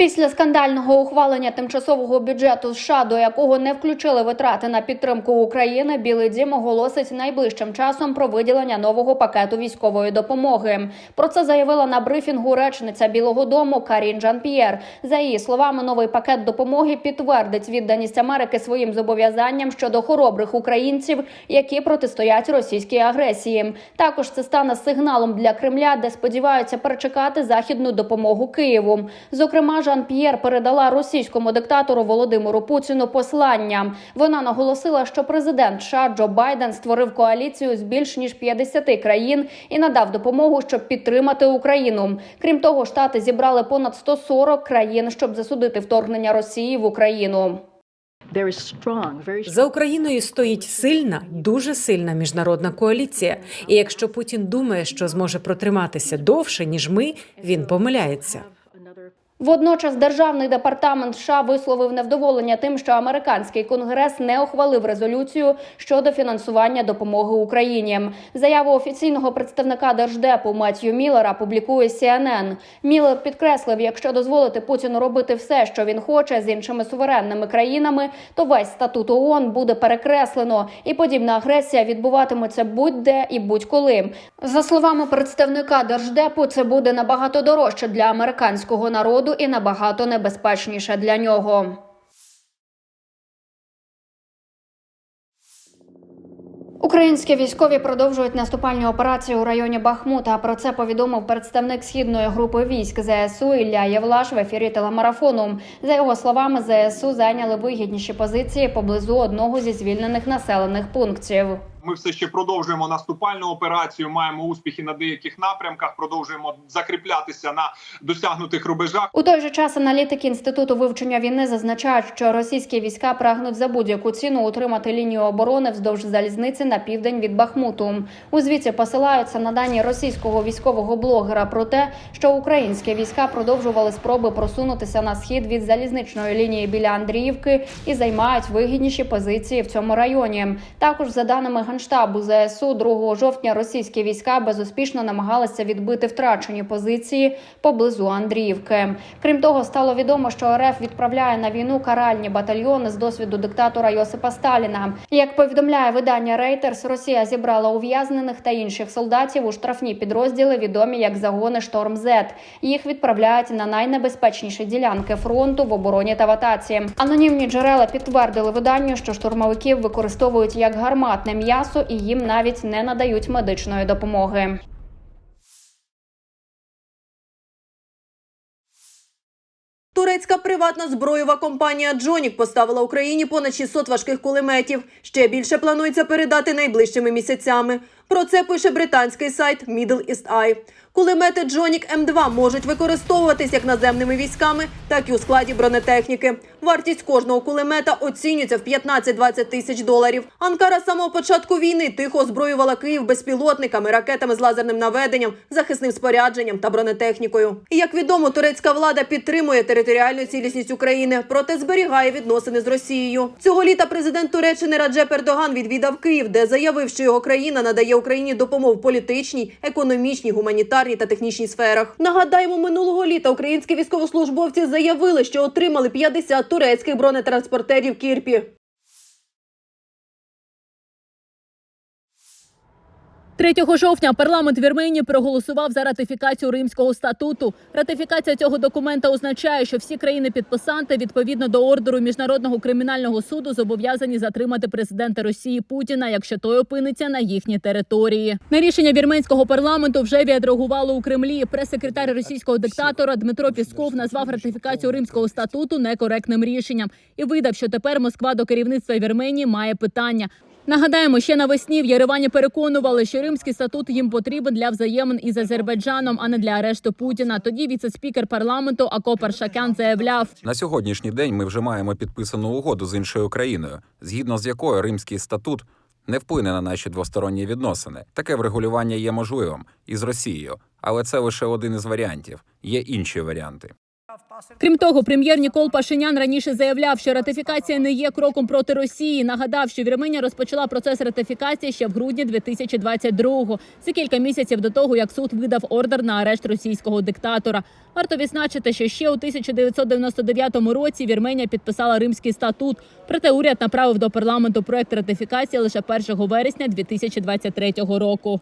Після скандального ухвалення тимчасового бюджету США, до якого не включили витрати на підтримку України, Білий Дім оголосить найближчим часом про виділення нового пакету військової допомоги. Про це заявила на брифінгу речниця Білого Дому Карін Жан П'єр. За її словами, новий пакет допомоги підтвердить відданість Америки своїм зобов'язанням щодо хоробрих українців, які протистоять російській агресії. Також це стане сигналом для Кремля, де сподіваються перечекати західну допомогу Києву. Зокрема, Жан П'єр передала російському диктатору Володимиру Путіну послання. Вона наголосила, що президент США Джо Байден створив коаліцію з більш ніж 50 країн і надав допомогу, щоб підтримати Україну. Крім того, штати зібрали понад 140 країн, щоб засудити вторгнення Росії в Україну. За Україною стоїть сильна, дуже сильна міжнародна коаліція. І якщо Путін думає, що зможе протриматися довше ніж ми, він помиляється. Водночас державний департамент США висловив невдоволення тим, що американський конгрес не ухвалив резолюцію щодо фінансування допомоги Україні. Заяву офіційного представника держдепу Меттью Міллера публікує CNN. Міллер підкреслив, якщо дозволити Путіну робити все, що він хоче з іншими суверенними країнами, то весь статут ООН буде перекреслено, і подібна агресія відбуватиметься будь-де і будь-коли. За словами представника держдепу, це буде набагато дорожче для американського народу і набагато небезпечніше для нього. Українські військові продовжують наступальні операції у районі Бахмута. Про це повідомив представник східної групи військ ЗСУ Ілля Євлаш в ефірі телемарафону. За його словами, ЗСУ зайняли вигідніші позиції поблизу одного зі звільнених населених пунктів. Ми все ще продовжуємо наступальну операцію. Маємо успіхи на деяких напрямках. Продовжуємо закріплятися на досягнутих рубежах. У той же час аналітики інституту вивчення війни зазначають, що російські війська прагнуть за будь-яку ціну утримати лінію оборони вздовж залізниці на південь від Бахмуту. У звіті посилаються на дані російського військового блогера про те, що українські війська продовжували спроби просунутися на схід від залізничної лінії біля Андріївки і займають вигідніші позиції в цьому районі. Також за даними генштабу ЗСУ, 2 жовтня російські війська безуспішно намагалися відбити втрачені позиції поблизу Андріївки. Крім того, стало відомо, що РФ відправляє на війну каральні батальйони з досвіду диктатора Йосипа Сталіна. Як повідомляє видання Reuters, Росія зібрала ув'язнених та інших солдатів у штрафні підрозділи, відомі як загони Шторм З. Їх відправляють на найнебезпечніші ділянки фронту в обороні та в. Анонімні джерела підтвердили виданню, що штурмовиків використовують як гарматне м'ясо і їм навіть не надають медичної допомоги. Турецька приватна зброєва компанія Джонік поставила Україні понад 600 важких кулеметів. Ще більше планується передати найближчими місяцями. Про це пише британський сайт Middle East Eye. Кулемети Джонік М2 можуть використовуватись як наземними військами, так і у складі бронетехніки. Вартість кожного кулемета оцінюється в 15-20 тисяч доларів. Анкара з самого початку війни тихо озброювала Київ безпілотниками, ракетами з лазерним наведенням, захисним спорядженням та бронетехнікою. І як відомо, турецька влада підтримує територіальну цілісність України, проте зберігає відносини з Росією. Цього літа президент Туреччини Раджеп Ердоган відвідав Київ, де заявив, що його країна надає Україні допомогу політичній, економічній, гуманітарній та технічній сферах. Нагадаємо, минулого літа українські військовослужбовці заявили, що отримали 50 турецьких бронетранспортерів Кірпі. 3 жовтня парламент Вірменії проголосував за ратифікацію Римського статуту. Ратифікація цього документа означає, що всі країни-підписанти відповідно до ордеру міжнародного кримінального суду зобов'язані затримати президента Росії Путіна, якщо той опиниться на їхній території. На рішення вірменського парламенту вже відреагувало у Кремлі. Прес-секретар російського диктатора Дмитро Пісков назвав ратифікацію Римського статуту некоректним рішенням і видав, що тепер Москва до керівництва Вірменії має питання. Нагадаємо, ще навесні в Єревані переконували, що римський статут їм потрібен для взаємин із Азербайджаном, а не для арешту Путіна. Тоді віце-спікер парламенту Ако Паршакян заявляв, На сьогоднішній день ми вже маємо підписану угоду з іншою країною, згідно з якою Римський статут не вплине на наші двосторонні відносини. Таке врегулювання є можливим із Росією, але це лише один із варіантів. Є інші варіанти. Крім того, прем'єр Нікол Пашинян раніше заявляв, що ратифікація не є кроком проти Росії. Нагадав, що Вірменія розпочала процес ратифікації ще в грудні 2022-го. Це кілька місяців до того, як суд видав ордер на арешт російського диктатора. Варто відзначити, що ще у 1999 році Вірменія підписала Римський статут. Проте уряд направив до парламенту проект ратифікації лише 1 вересня 2023 року.